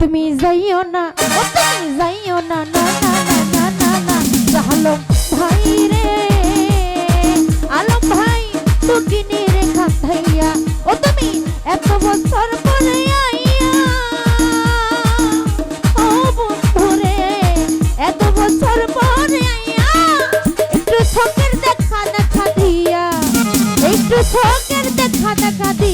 তুমি যাইও না, ও তুমি যাইও না না না না না না আলম ভাই রে, আলম ভাই তুকিনি রে কান্ধাইয়া ও তুমি এত বছর পরে আইয়া। ও বন্ধু রে, এত বছর পরে আইয়া, একটু চোখের দেখা দেখা দিয়া, একটু চোখের দেখা দেখা দিয়া।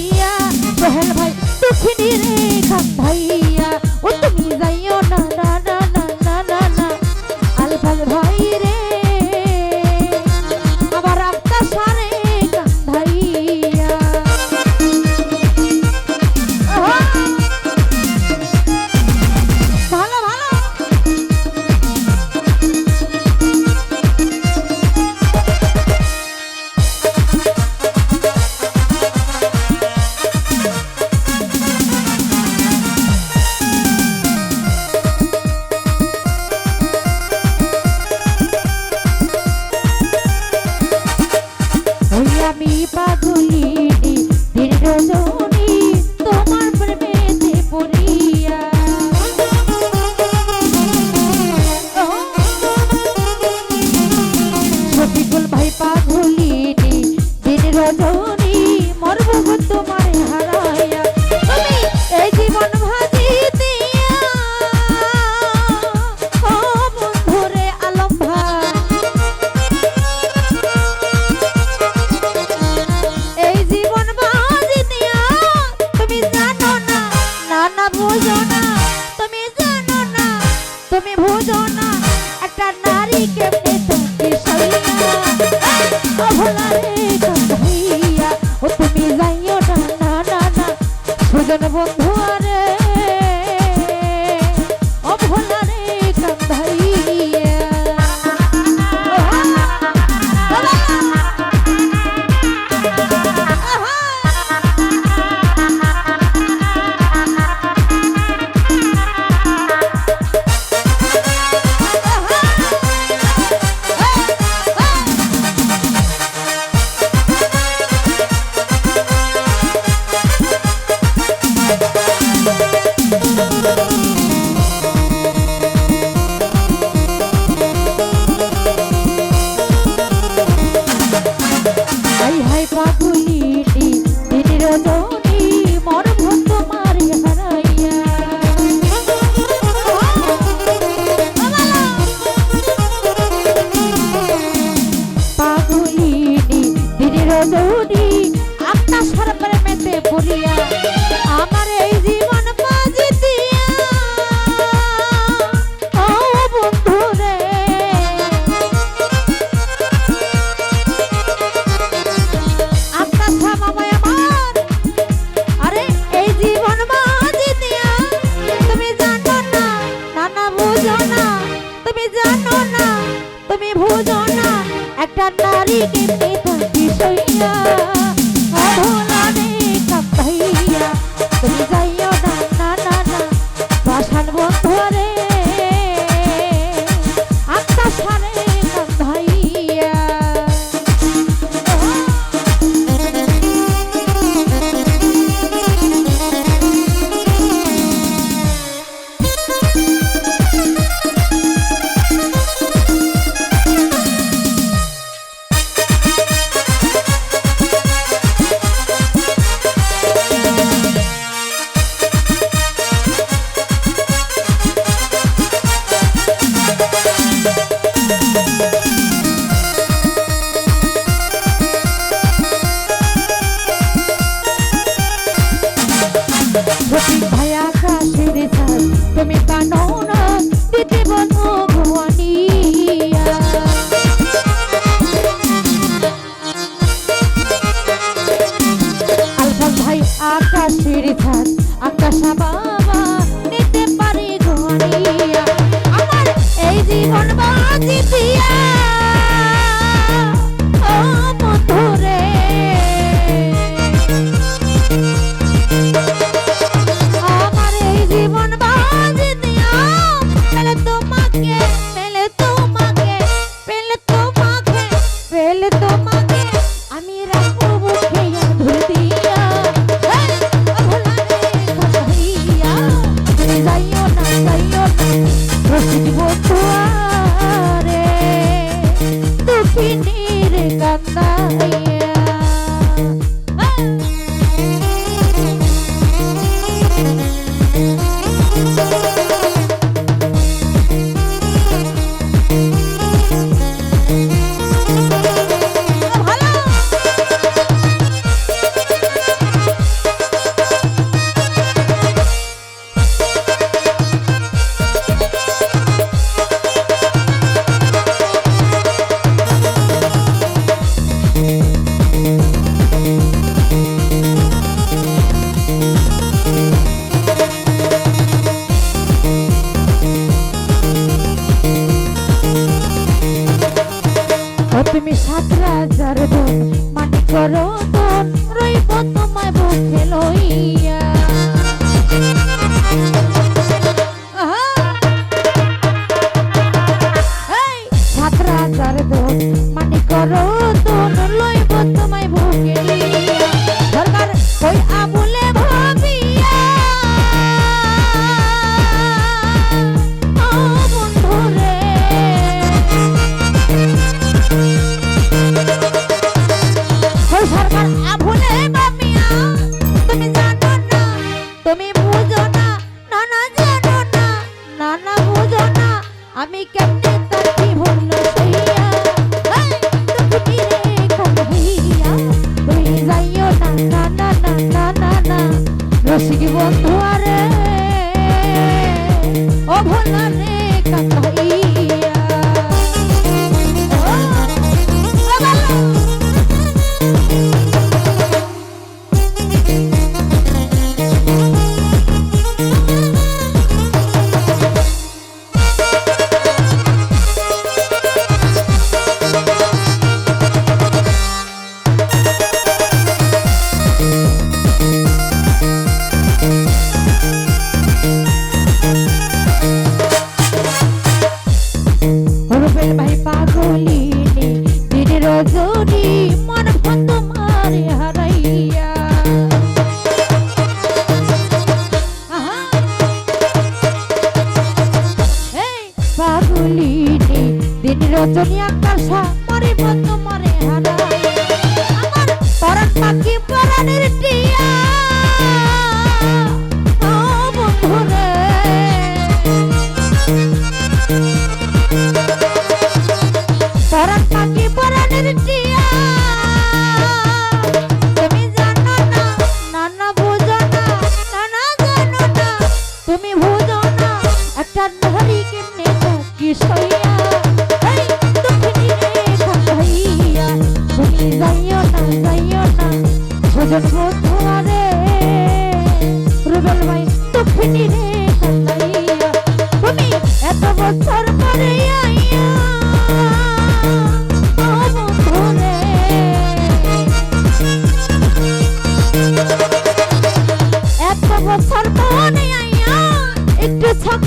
আমি পাগলিনি তুমি বুঝো না, একটা নারী কেমনে তুমি সইয়া ও ভোলা রে কান্দাইয়া ও তুমি যাইও না না না না। সুজন বন্ধু বুঝো তুমি জানো না, তুমি বুঝো একটা নারী কেমনি থাকি সইয়া রে কাপাইয়া, তুমি যাইও What about the kay tatay ফাগুলিনি দিন রজনী আকাশা মরে বন্ধ মরে হারা। আমার পরাণ পাখি পরাণের টিয়া। পরাণ পাখি পরাণের টিয়া।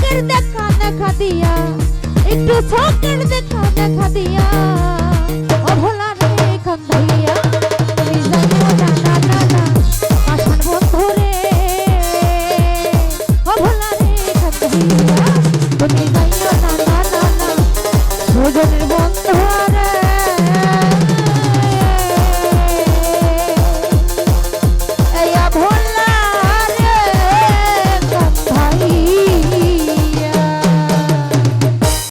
ছকের দেখা দেখা দিয়া, একটু ছকের দেখা দেখা দিয়া অভোলা রে এখান ধরিয়া তুমি জানো না না না না পাশান বন্ধু রে অভোলা রে এখান ধরিয়া।